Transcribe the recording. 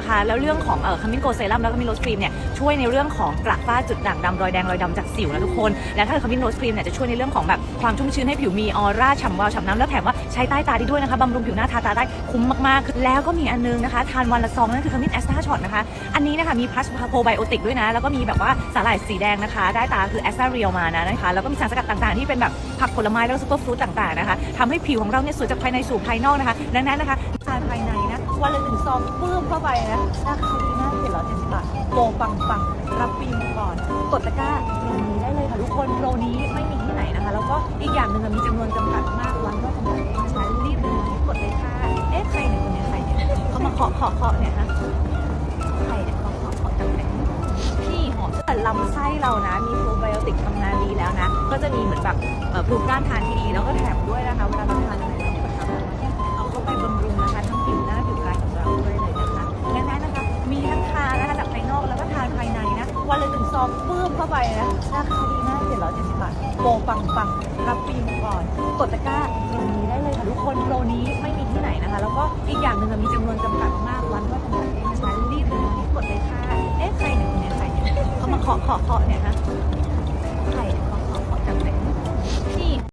นะคะ แล้วเรื่องของเอ่อคามินโกเซรั่มแล้วก็มินโรสครีมเนี่ยช่วยในเรื่องของกระฝ้าจุดด่างดำรอยแดงรอยดำจากสิวนะทุกคน และถ้าคามินโรสครีมเนี่ยจะช่วยในเรื่องของแบบความชุ่มชื้นให้ผิวมีออร่าฉ่ำวาวฉ่ำน้ำแล้วแถมว่าใช้ใต้ตาได้ด้วยนะคะบำรุงผิวหน้าทาตาได้คุ้มมากๆ แล้วก็มีอันนึงนะคะทานวันละซองนั่นคือคามินแอสตาช็อตนะคะอันนี้นะคะมีพลัสโปรไบโอติกด้วยนะแล้วก็มีแบบว่าสาหร่ายสีแดงนะคะได้ตาคือแอสตาเรียลมานะนะคะแล้วก็มีสารสกัดต่างๆที่เป็นแบบผักผลไม้แล้วก็ซุปเปอร์ฟรุตต่างๆนะคะทำให้ผิวของเราเนี่ยสวยจากภายในสู่ภายนอกนะคะดังนั้นนะคะานภายในนะ วันละหนึ่งซองปื้มเข้าไปนะ ราคาดีมากเจ็ดร้อยเจ็ดสิบบาทโปรปังปังๆรับปีมก่อน กดตะกร้าตรนี้ได้เลยค่ะทุกคนโปรนี้ไม่มีที่ไหนนะคะ แล้วก็อีกอย่างหนึ่งอะมีจำนวนจำกัดมากวันก็จำกัดเองนะคะรีบเลยกดเลยค่ะเอ๊ะใครเนี่ยคนเนี้ยใครเนี่ยเขามาเคาะเคาะเคาะเนี่ยฮะใครเนี่ยเคาะเคาะเคาะจังเลยพี่หอมแต่ลำไส้เรานะ มีโปรไบโอติกทำงานดีแล้วนะ ก็จะมีเหมือนแบบภูมิต้านทานที่ดีแล้วก็แถมด้วยนะคะเวลาเราทานอะไรเรา องปื้มเข้าไปนะราคาดีมากเจ็ดร้อยเจ็ดสิบบาทโปรปังปังๆรับปีมก่อนกดตะกร้าตรงนี้ได้เลยค่ะทุกคนโปรนี้ไม่มีที่ไหนนะคะ แล้วก็อีกอย่างหนึ่งอะมีจำนวนจำกัดมากวันก็จำกัดเองนะคะรีบเลยรีบกดเลยค่ะเอ๊ะใครเนี่ยคนเนี้ยใครเนี่ยเขามาเคาะเคาะเคาะเนี่ยนะ